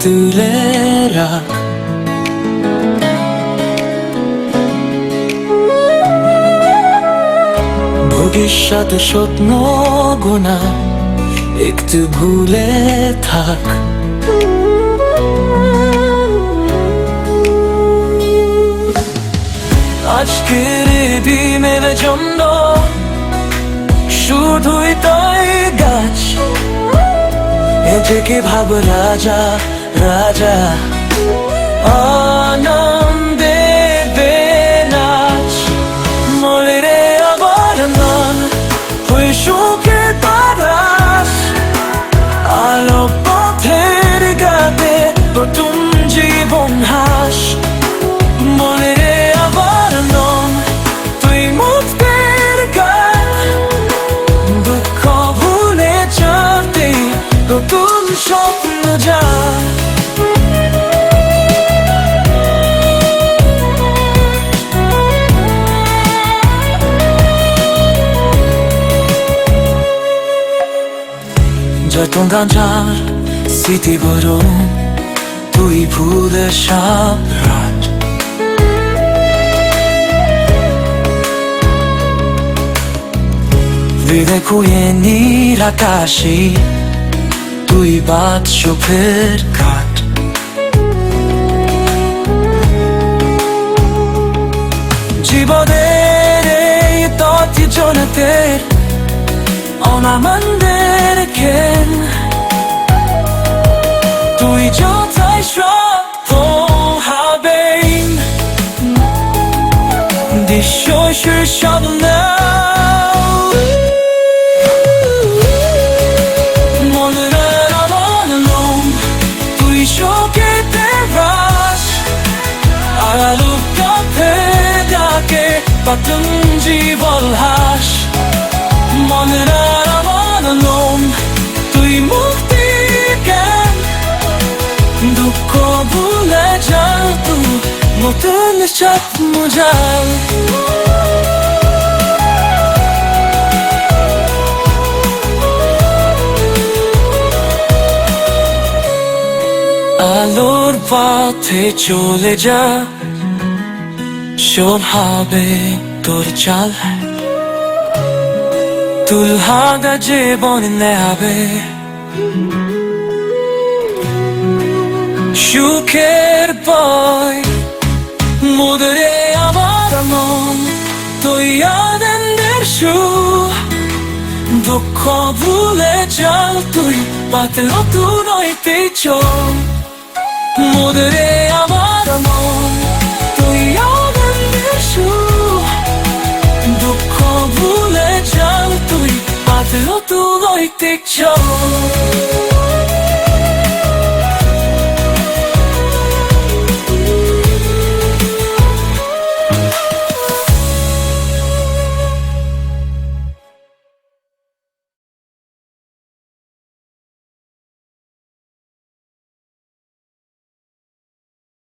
তুলে রাখ ভবিষ্যৎ স্বপ্ন গোনা একটু ভুলে থাক আজকের দিনের জন্য শুধুই এটাকে ভাব রাজা রাজা আনন্দে স্বপ্ন যা যত গাঁজার স্মৃতি বড় তুই ভুলে সব রাত হৃদয় খুঁয়ে নীল আকাশে তুই বাদ চোখের কাট জীবনের এই তথ্য জনতের অনামন্দের কেন তুই যথাই শ্রদ্ধ হবেন দৃশ্য শীর্ষব মনের পাতন জীবল হাস। মনের আমার লোম। তুই মুক্তি জ্ঞান দুঃখ ভুলে যাও তুই নতুন স্বপ্ন যাও। আলোর পথে চলে যা। শোন হবে তোর চাল দুলহাগা জীবন নেবে সুখের বয় মুদরে আমার মন তুই আনন্দের সুখ দুঃখ ভুলে যাও তুই পাতল তুই নইতে চল মুদরে ভুলে যাও